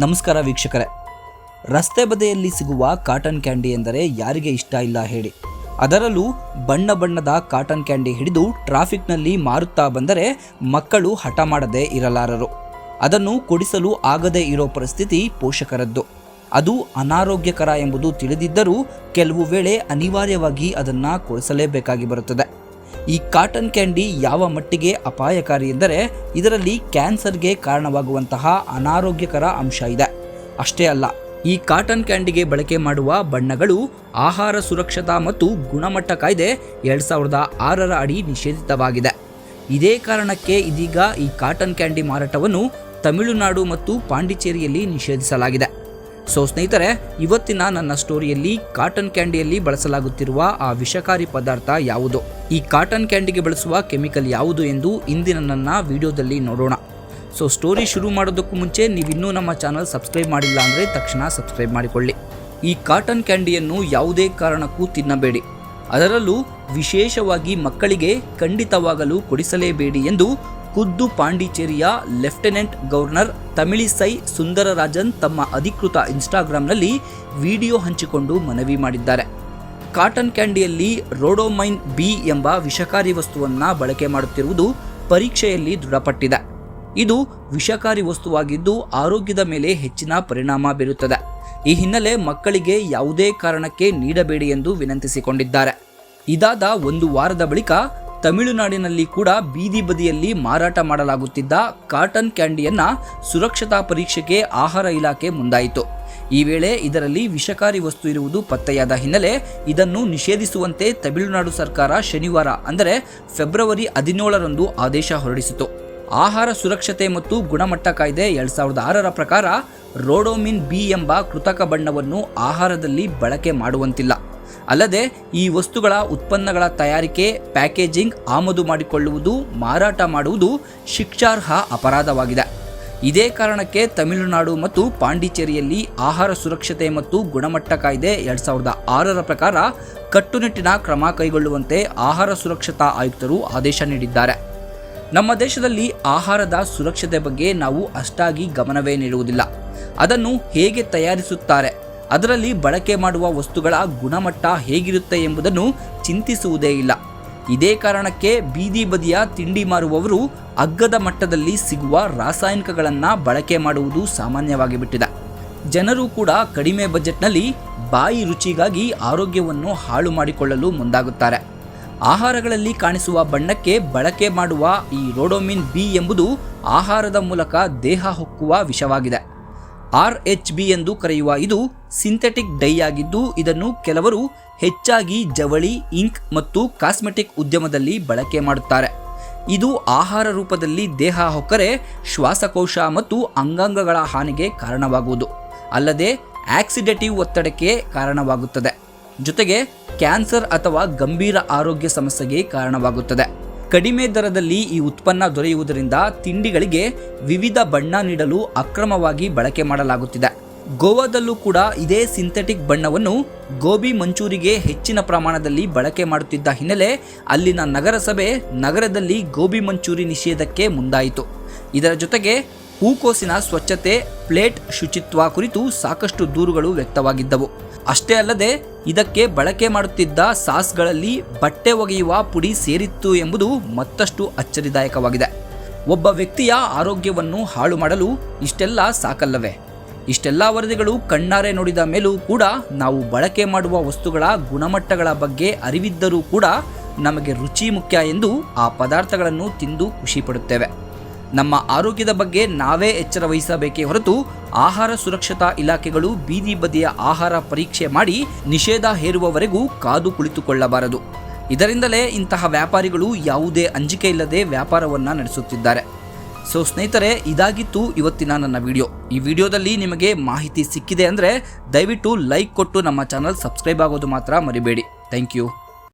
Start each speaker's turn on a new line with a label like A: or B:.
A: ನಮಸ್ಕಾರ ವೀಕ್ಷಕರೇ. ರಸ್ತೆ ಬದಿಯಲ್ಲಿ ಸಿಗುವ ಕಾಟನ್ ಕ್ಯಾಂಡಿ ಎಂದರೆ ಯಾರಿಗೆ ಇಷ್ಟ ಇಲ್ಲ ಹೇಳಿ. ಅದರಲ್ಲೂ ಬಣ್ಣ ಬಣ್ಣದ ಕಾಟನ್ ಕ್ಯಾಂಡಿ ಹಿಡಿದು ಟ್ರಾಫಿಕ್ನಲ್ಲಿ ಮಾರುತ್ತಾ ಬಂದರೆ ಮಕ್ಕಳು ಹಠ ಮಾಡದೇ ಇರಲಾರರು. ಅದನ್ನು ಕೊಡಿಸಲು ಆಗದೇ ಇರೋ ಪರಿಸ್ಥಿತಿ ಪೋಷಕರದ್ದು. ಅದು ಅನಾರೋಗ್ಯಕರ ಎಂಬುದು ತಿಳಿದಿದ್ದರೂ ಕೆಲವು ವೇಳೆ ಅನಿವಾರ್ಯವಾಗಿ ಅದನ್ನು ಕೊಡಿಸಲೇಬೇಕಾಗಿ ಬರುತ್ತದೆ. ಈ ಕಾಟನ್ ಕ್ಯಾಂಡಿ ಯಾವ ಮಟ್ಟಿಗೆ ಅಪಾಯಕಾರಿ ಎಂದರೆ ಇದರಲ್ಲಿ ಕ್ಯಾನ್ಸರ್ಗೆ ಕಾರಣವಾಗುವಂತಹ ಅನಾರೋಗ್ಯಕರ ಅಂಶ ಇದೆ. ಅಷ್ಟೇ ಅಲ್ಲ, ಈ ಕಾಟನ್ ಕ್ಯಾಂಡಿಗೆ ಬಳಕೆ ಮಾಡುವ ಬಣ್ಣಗಳು ಆಹಾರ ಸುರಕ್ಷತಾ ಮತ್ತು ಗುಣಮಟ್ಟ ಕಾಯ್ದೆ ಎರಡು ಸಾವಿರದ ಆರರ ಅಡಿ ನಿಷೇಧಿತವಾಗಿದೆ. ಇದೇ ಕಾರಣಕ್ಕೆ ಇದೀಗ ಈ ಕಾಟನ್ ಕ್ಯಾಂಡಿ ಮಾರಾಟವನ್ನು ತಮಿಳುನಾಡು ಮತ್ತು ಪಾಂಡಿಚೇರಿಯಲ್ಲಿ ನಿಷೇಧಿಸಲಾಗಿದೆ. ಸೊ ಸ್ನೇಹಿತರೆ, ಇವತ್ತಿನ ನನ್ನ ಸ್ಟೋರಿಯಲ್ಲಿ ಕಾಟನ್ ಕ್ಯಾಂಡಿಯಲ್ಲಿ ಬಳಸಲಾಗುತ್ತಿರುವ ಆ ವಿಷಕಾರಿ ಪದಾರ್ಥ ಯಾವುದು? ಈ ಕಾಟನ್ ಕ್ಯಾಂಡಿಗೆ ಬಳಸುವ ಕೆಮಿಕಲ್ ಯಾವುದು ಎಂದು ಇಂದಿನ ನನ್ನ ವಿಡಿಯೋದಲ್ಲಿ ನೋಡೋಣ. ಸೊ ಸ್ಟೋರಿ ಶುರು ಮಾಡೋದಕ್ಕೂ ಮುಂಚೆ ನೀವಿನ್ನೂ ನಮ್ಮ ಚಾನಲ್ ಸಬ್ಸ್ಕ್ರೈಬ್ ಮಾಡಿಲ್ಲ ಅಂದರೆ ತಕ್ಷಣ ಸಬ್ಸ್ಕ್ರೈಬ್ ಮಾಡಿಕೊಳ್ಳಿ. ಈ ಕಾಟನ್ ಕ್ಯಾಂಡಿಯನ್ನು ಯಾವುದೇ ಕಾರಣಕ್ಕೂ ತಿನ್ನಬೇಡಿ. ಅದರಲ್ಲೂ ವಿಶೇಷವಾಗಿ ಮಕ್ಕಳಿಗೆ ಖಂಡಿತವಾಗಲು ಕೊಡಿಸಲೇಬೇಡಿ ಎಂದು ಖುದ್ದು ಪಾಂಡಿಚೇರಿಯ ಲೆಫ್ಟಿನೆಂಟ್ ಗವರ್ನರ್ ತಮಿಳಿಸೈ ಸುಂದರರಾಜನ್ ತಮ್ಮ ಅಧಿಕೃತ ಇನ್ಸ್ಟಾಗ್ರಾಂನಲ್ಲಿ ವಿಡಿಯೋ ಹಂಚಿಕೊಂಡು ಮನವಿ ಮಾಡಿದ್ದಾರೆ. ಕಾಟನ್ ಕ್ಯಾಂಡಿಯಲ್ಲಿ ರೋಡೋಮೈನ್ ಬಿ ಎಂಬ ವಿಷಕಾರಿ ವಸ್ತುವನ್ನು ಬಳಕೆ ಮಾಡುತ್ತಿರುವುದು ಪರೀಕ್ಷೆಯಲ್ಲಿ ದೃಢಪಟ್ಟಿದೆ. ಇದು ವಿಷಕಾರಿ ವಸ್ತುವಾಗಿದ್ದು ಆರೋಗ್ಯದ ಮೇಲೆ ಹೆಚ್ಚಿನ ಪರಿಣಾಮ ಬೀರುತ್ತದೆ. ಈ ಹಿನ್ನೆಲೆ ಮಕ್ಕಳಿಗೆ ಯಾವುದೇ ಕಾರಣಕ್ಕೆ ನೀಡಬೇಡಿ ಎಂದು ವಿನಂತಿಸಿಕೊಂಡಿದ್ದಾರೆ. ಇದಾದ ಒಂದು ವಾರದ ಬಳಿಕ ತಮಿಳುನಾಡಿನಲ್ಲಿ ಕೂಡ ಬೀದಿ ಬದಿಯಲ್ಲಿ ಮಾರಾಟ ಮಾಡಲಾಗುತ್ತಿದ್ದ ಕಾಟನ್ ಕ್ಯಾಂಡಿಯನ್ನ ಸುರಕ್ಷತಾ ಪರೀಕ್ಷೆಗೆ ಆಹಾರ ಇಲಾಖೆ ಮುಂದಾಯಿತು. ಈ ವೇಳೆ ಇದರಲ್ಲಿ ವಿಷಕಾರಿ ವಸ್ತು ಇರುವುದು ಪತ್ತೆಯಾದ ಹಿನ್ನೆಲೆ ಇದನ್ನು ನಿಷೇಧಿಸುವಂತೆ ತಮಿಳುನಾಡು ಸರ್ಕಾರ ಶನಿವಾರ, ಅಂದರೆ ಫೆಬ್ರವರಿ ಹದಿನೇಳರಂದು ಆದೇಶ ಹೊರಡಿಸಿತು. ಆಹಾರ ಸುರಕ್ಷತೆ ಮತ್ತು ಗುಣಮಟ್ಟ ಕಾಯ್ದೆ ಎರಡ್ ಸಾವಿರದ ಆರರ ಪ್ರಕಾರ ರೋಡೋಮಿನ್ ಬಿ ಎಂಬ ಕೃತಕ ಬಣ್ಣವನ್ನು ಆಹಾರದಲ್ಲಿ ಬಳಕೆ ಮಾಡುವಂತಿಲ್ಲ. ಅಲ್ಲದೆ ಈ ವಸ್ತುಗಳ ಉತ್ಪನ್ನಗಳ ತಯಾರಿಕೆ, ಪ್ಯಾಕೇಜಿಂಗ್, ಆಮದು ಮಾಡಿಕೊಳ್ಳುವುದು, ಮಾರಾಟ ಮಾಡುವುದು ಶಿಕ್ಷಾರ್ಹ ಅಪರಾಧವಾಗಿದೆ. ಇದೇ ಕಾರಣಕ್ಕೆ ತಮಿಳುನಾಡು ಮತ್ತು ಪಾಂಡಿಚೇರಿಯಲ್ಲಿ ಆಹಾರ ಸುರಕ್ಷತೆ ಮತ್ತು ಗುಣಮಟ್ಟ ಕಾಯ್ದೆ ಎರಡ್ ಸಾವಿರದ ಆರರ ಪ್ರಕಾರ ಕಟ್ಟುನಿಟ್ಟಿನ ಕ್ರಮ ಕೈಗೊಳ್ಳುವಂತೆ ಆಹಾರ ಸುರಕ್ಷತಾ ಆಯುಕ್ತರು ಆದೇಶ ನೀಡಿದ್ದಾರೆ. ನಮ್ಮ ದೇಶದಲ್ಲಿ ಆಹಾರದ ಸುರಕ್ಷತೆ ಬಗ್ಗೆ ನಾವು ಅಷ್ಟಾಗಿ ಗಮನವೇ ನೀಡುವುದಿಲ್ಲ. ಅದನ್ನು ಹೇಗೆ ತಯಾರಿಸುತ್ತಾರೆ? ಅದರಲ್ಲಿ ಬಳಕೆ ಮಾಡುವ ವಸ್ತುಗಳ ಗುಣಮಟ್ಟ ಹೇಗಿರುತ್ತೆ ಎಂಬುದನ್ನು ಚಿಂತಿಸುವುದೇ ಇಲ್ಲ. ಇದೇ ಕಾರಣಕ್ಕೆ ಬೀದಿ ಬದಿಯ ತಿಂಡಿ ಮಾರುವವರು ಅಗ್ಗದ ಮಟ್ಟದಲ್ಲಿ ಸಿಗುವ ರಾಸಾಯನಿಕಗಳನ್ನು ಬಳಕೆ ಮಾಡುವುದು ಸಾಮಾನ್ಯವಾಗಿ ಬಿಟ್ಟಿದೆ ಜನರು ಕೂಡ ಕಡಿಮೆ ಬಜೆಟ್ನಲ್ಲಿ ಬಾಯಿ ರುಚಿಗಾಗಿ ಆರೋಗ್ಯವನ್ನು ಹಾಳು ಮಾಡಿಕೊಳ್ಳಲು ಮುಂದಾಗುತ್ತಾರೆ. ಆಹಾರಗಳಲ್ಲಿ ಕಾಣಿಸುವ ಬಣ್ಣಕ್ಕೆ ಬಳಕೆ ಮಾಡುವ ಈ ರೋಡೋಮಿನ್ ಬಿ ಎಂಬುದು ಆಹಾರದ ಮೂಲಕ ದೇಹ ಹೊಕ್ಕುವ ವಿಷವಾಗಿದೆ. ಆರ್ ಎಚ್ ಬಿ ಎಂದು ಕರೆಯುವ ಇದು ಸಿಂಥೆಟಿಕ್ ಡೈ ಆಗಿದ್ದು ಇದನ್ನು ಕೆಲವರು ಹೆಚ್ಚಾಗಿ ಜವಳಿ, ಇಂಕ್ ಮತ್ತು ಕಾಸ್ಮೆಟಿಕ್ ಉದ್ಯಮದಲ್ಲಿ ಬಳಕೆ ಮಾಡುತ್ತಾರೆ. ಇದು ಆಹಾರ ರೂಪದಲ್ಲಿ ದೇಹ ಹೊಕ್ಕರೆ, ಶ್ವಾಸಕೋಶ ಮತ್ತು ಅಂಗಾಂಗಗಳ ಹಾನಿಗೆ ಕಾರಣವಾಗುವುದು. ಅಲ್ಲದೆ, ಆಕ್ಸಿಡೆಟಿವ್ ಒತ್ತಡಕ್ಕೆ ಕಾರಣವಾಗುತ್ತದೆ. ಜೊತೆಗೆ, ಕ್ಯಾನ್ಸರ್ ಅಥವಾ ಗಂಭೀರ ಆರೋಗ್ಯ ಸಮಸ್ಯೆಗೆ ಕಾರಣವಾಗುತ್ತದೆ. ಕಡಿಮೆ ದರದಲ್ಲಿ ಈ ಉತ್ಪನ್ನ ದೊರೆಯುವುದರಿಂದ ತಿಂಡಿಗಳಿಗೆ ವಿವಿಧ ಬಣ್ಣ ನೀಡಲು ಅಕ್ರಮವಾಗಿ ಬಳಕೆ ಮಾಡಲಾಗುತ್ತಿದೆ. ಗೋವಾದಲ್ಲೂ ಕೂಡ ಇದೇ ಸಿಂಥೆಟಿಕ್ ಬಣ್ಣವನ್ನು ಗೋಬಿ ಮಂಚೂರಿಗೆ ಹೆಚ್ಚಿನ ಪ್ರಮಾಣದಲ್ಲಿ ಬಳಕೆ ಮಾಡುತ್ತಿದ್ದ ಹಿನ್ನೆಲೆ ಅಲ್ಲಿನ ನಗರಸಭೆ ನಗರದಲ್ಲಿ ಗೋಬಿ ಮಂಚೂರಿ ನಿಷೇಧಕ್ಕೆ ಮುಂದಾಯಿತು. ಇದರ ಜೊತೆಗೆ ಹೂಕೋಸಿನ ಸ್ವಚ್ಛತೆ, ಪ್ಲೇಟ್ ಶುಚಿತ್ವ ಕುರಿತು ಸಾಕಷ್ಟು ದೂರುಗಳು ವ್ಯಕ್ತವಾಗಿದ್ದವು. ಅಷ್ಟೇ ಅಲ್ಲದೆ ಇದಕ್ಕೆ ಬಳಕೆ ಮಾಡುತ್ತಿದ್ದ ಸಾಸ್ಗಳಲ್ಲಿ ಬಟ್ಟೆ ಒಗೆಯುವ ಪುಡಿ ಸೇರಿತ್ತು ಎಂಬುದು ಮತ್ತಷ್ಟು ಅಚ್ಚರಿದಾಯಕವಾಗಿದೆ. ಒಬ್ಬ ವ್ಯಕ್ತಿಯ ಆರೋಗ್ಯವನ್ನು ಹಾಳು ಮಾಡಲು ಇಷ್ಟೆಲ್ಲ ಸಾಕಲ್ಲವೇ? ಇಷ್ಟೆಲ್ಲ ವರದಿಗಳು ಕಣ್ಣಾರೆ ನೋಡಿದ ಮೇಲೂ ಕೂಡ ನಾವು ಬಳಕೆ ಮಾಡುವ ವಸ್ತುಗಳ ಗುಣಮಟ್ಟಗಳ ಬಗ್ಗೆ ಅರಿವಿದ್ದರೂ ಕೂಡ ನಮಗೆ ರುಚಿ ಮುಖ್ಯ ಎಂದು ಆ ಪದಾರ್ಥಗಳನ್ನು ತಿಂದು ಖುಷಿ ಪಡುತ್ತೇವೆ. ನಮ್ಮ ಆರೋಗ್ಯದ ಬಗ್ಗೆ ನಾವೇ ಎಚ್ಚರ ವಹಿಸಬೇಕೇ ಹೊರತು ಆಹಾರ ಸುರಕ್ಷತಾ ಇಲಾಖೆಗಳು ಬೀದಿ ಬದಿಯ ಆಹಾರ ಪರೀಕ್ಷೆ ಮಾಡಿ ನಿಷೇಧ ಹೇರುವವರೆಗೂ ಕಾದು ಕುಳಿತುಕೊಳ್ಳಬಾರದು. ಇದರಿಂದಲೇ ಇಂತಹ ವ್ಯಾಪಾರಿಗಳು ಯಾವುದೇ ಅಂಜಿಕೆ ಇಲ್ಲದೆ ವ್ಯಾಪಾರವನ್ನು ನಡೆಸುತ್ತಿದ್ದಾರೆ. ಸೊ ಸ್ನೇಹಿತರೆ, ಇದಾಗಿತ್ತು ಇವತ್ತಿನ ನನ್ನ ವಿಡಿಯೋ ಈ ವಿಡಿಯೋದಲ್ಲಿ ನಿಮಗೆ ಮಾಹಿತಿ ಸಿಕ್ಕಿದೆ ಅಂದರೆ ದಯವಿಟ್ಟು ಲೈಕ್ ಕೊಟ್ಟು ನಮ್ಮ ಚಾನಲ್ ಸಬ್ಸ್ಕ್ರೈಬ್ ಆಗೋದು ಮಾತ್ರ ಮರಿಬೇಡಿ. Thank you